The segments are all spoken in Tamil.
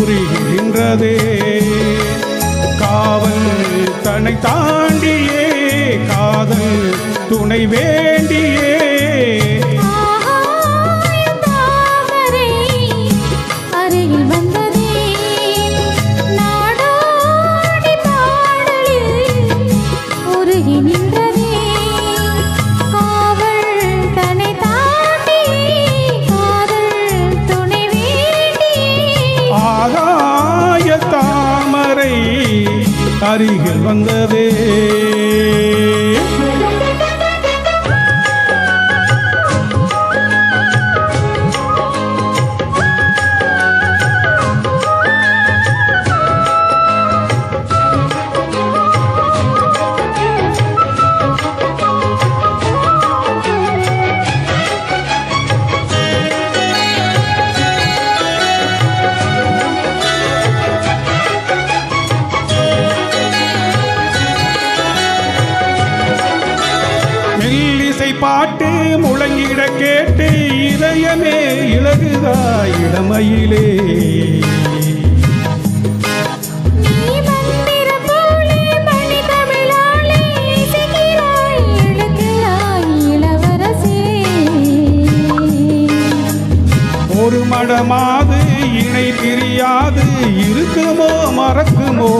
புரிகின்றதே காவல் தன்னை தாண்டியே காதல் துணை அருகில் வந்தவே. பாட்டு முழங்கிட கேட்டு இதயமே எழுக்கிறாய் இளவரசே. ஒரு மடமாது இணை பிரியாது இருக்குமோ மறக்குமோ?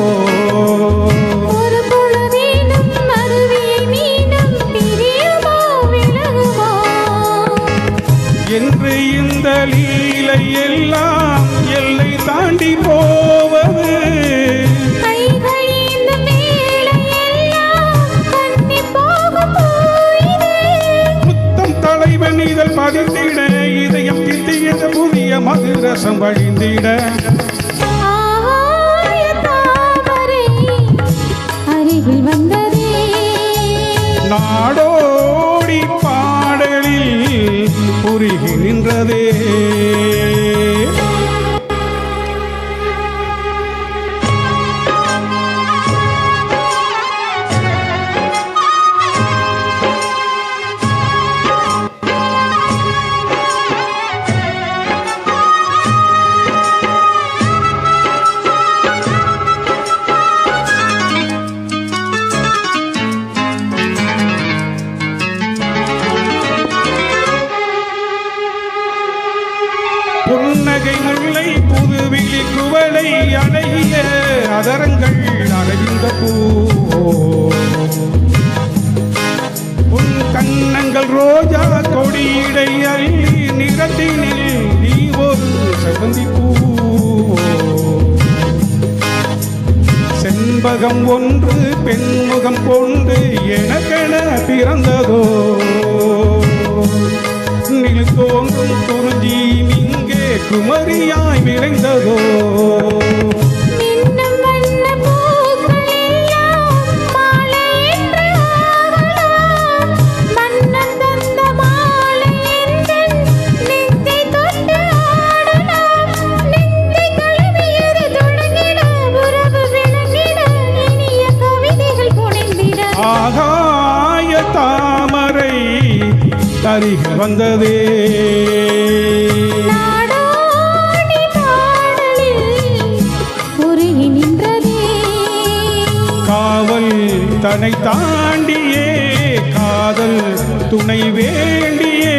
இந்த லீலை எல்லாம் எல்லை தாண்டி போவது. முத்தம் தலைவன் இதழ் பதிந்திட இதயம் திட்டிய புதிய மதுரசம் வழிந்திட. ஆகாய பாடலில் அழகிய அதரங்கள் அழகிந்த பூ. உன் கண்ணங்கள் ரோஜா கொடியிடை அள்ளி நிறத்தினில் நீ ஒரு செவந்தி பூ. செண்பகம் ஒன்று பெண்முகம் கொண்டு எனக்கென பிறந்ததோ? நில் தோன்றும் குறிஞ்சி இங்கே குமரியாய் விளைந்ததோ? தாமரை அருகில் வந்ததே. காவல் தன்னை தாண்டியே காதல் துணை வேண்டியே.